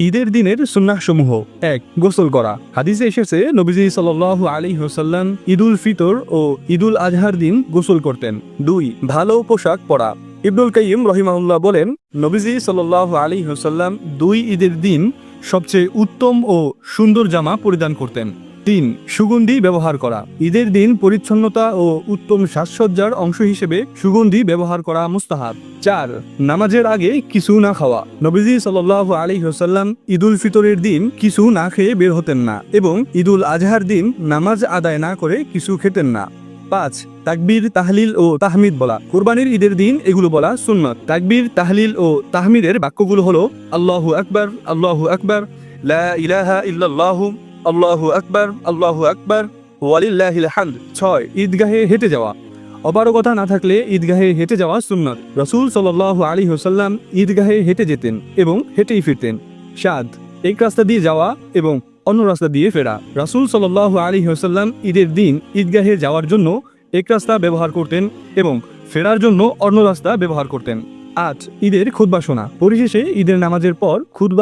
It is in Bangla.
ঈদের দিনের সুন্নাসমূহ এক, গোসল করা। হাদিসে এসেছে, নবীজি সাল আলী হোসাল্লাম ঈদুল ফিতর ও ঈদুল আজহার দিন গোসল করতেন। দুই, ভালো পোশাক পরা। ইবনুল কাইম রহিমাউল্লাহ বলেন, নবীজি সাল আলী হোসাল্লাম দুই ঈদের দিন সবচেয়ে উত্তম ও সুন্দর জামা পরিধান করতেন। তিন, সুগন্ধি ব্যবহার করা। ঈদের দিন পরিচ্ছন্নতা ও উত্তম সাজসজ্জার অংশ হিসেবে সুগন্ধি ব্যবহার করা মুস্তাহাব। চার, নামাজের আগে কিছু না খাওয়া। নবীজি সাল আলী হোসাল্লাম ঈদুল ফিতরের দিন কিছু না খেয়ে বের হতেন না এবং ঈদুল আজহার দিন নামাজ আদায় না করে কিছু খেতেন না। পাঁচ, তাকবীর, তাহলিল ও তাহমিদ বলা। কুরবানির ঈদের দিন এগুলো বলা সুন্নত। তাকবীর, তাহলিল ও তাহমিদের বাক্যগুলো হলো, আল্লাহু আকবার আল্লাহু আকবার, লা ইলাহা ইল্লাল্লাহু আল্লাহু আকবার আল্লাহু আকবার, ওয়ালিল্লাহিল হামদ। ছয়, ঈদগাহে হেঁটে যাওয়া। অপারগতা না থাকলে ঈদগাহে হেঁটে যাওয়া সুন্নত। রসুল সাল আলী হোসাল্লাম ঈদগাহে হেঁটে যেতেন এবং হেঁটেই ফিরতেন। সাত, এক রাস্তা দিয়ে যাওয়া এবং অন্য রাস্তা দিয়ে ফেরা। রাসুল সাল আলী হোসাল্লাম ঈদের দিন ঈদগাহে যাওয়ার জন্য এক রাস্তা ব্যবহার করতেন এবং ফেরার জন্য অন্য রাস্তা ব্যবহার করতেন। আট, ঈদের খুদ্া শোনা। পরিশেষে ঈদের নামাজের পর খুদ্া